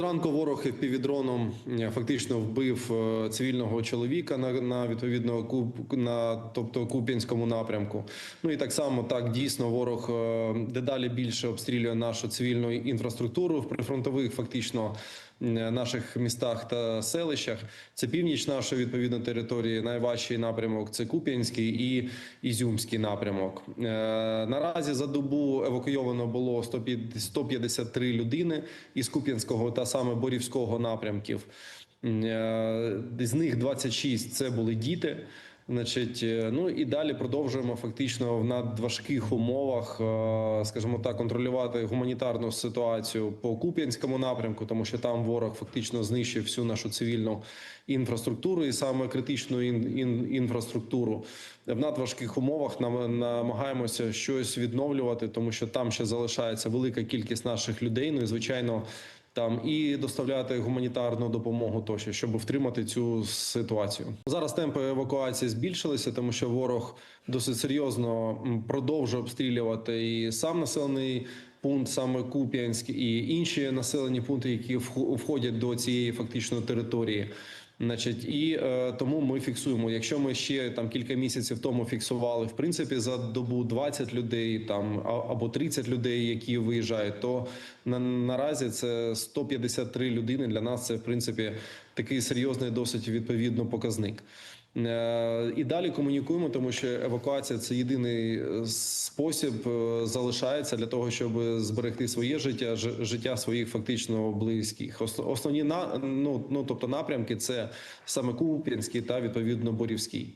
Зранку ворог півдроном фактично вбив е, цивільного чоловіка на, на відповідно куп на тобто куп'янському напрямку. Ну і так само так дійсно ворог е, дедалі більше обстрілює нашу цивільну інфраструктуру в прифронтових фактично наших містах та селищах. Це північ нашої відповідно території. Найважчий напрямок це Куп'янський і Ізюмський напрямок. Е, Наразі за добу евакуйовано було 150 153 людини із Куп'янського та саме Борівського напрямків. Е, З них 26 – це були діти. Значить, е, ну і далі продовжуємо фактично в надважких умовах, е, скажімо так, контролювати гуманітарну ситуацію по Куп'янському напрямку, тому що там ворог фактично знищив всю нашу цивільну інфраструктуру і саме критичну ін, ін, інфраструктуру. В надважких умовах нам намагаємося щось відновлювати, тому що там ще залишається велика кількість наших людей. Ну і звичайно. Там і доставляти гуманітарну допомогу тощо, щоб втримати цю ситуацію. Зараз темпи евакуації збільшилися, тому що ворог досить серйозно продовжує обстрілювати і сам населений пункт, саме Куп'янськ, і інші населені пункти, які вхо- входять до цієї фактично території. Значить, і е, тому ми фіксуємо. Якщо ми ще там кілька місяців тому фіксували в принципі за добу 20 людей там або 30 людей, які виїжджають, то на, наразі це 153 людини. Для нас це в принципі такий серйозний, досить відповідно показник. Е, І далі комунікуємо, тому що евакуація це єдиний е, спосіб е, залишається для того, щоб зберегти своє життя, життя своїх фактично близьких. Основні на ну, ну тобто напрямки це саме Куп'янський та відповідно Борівський.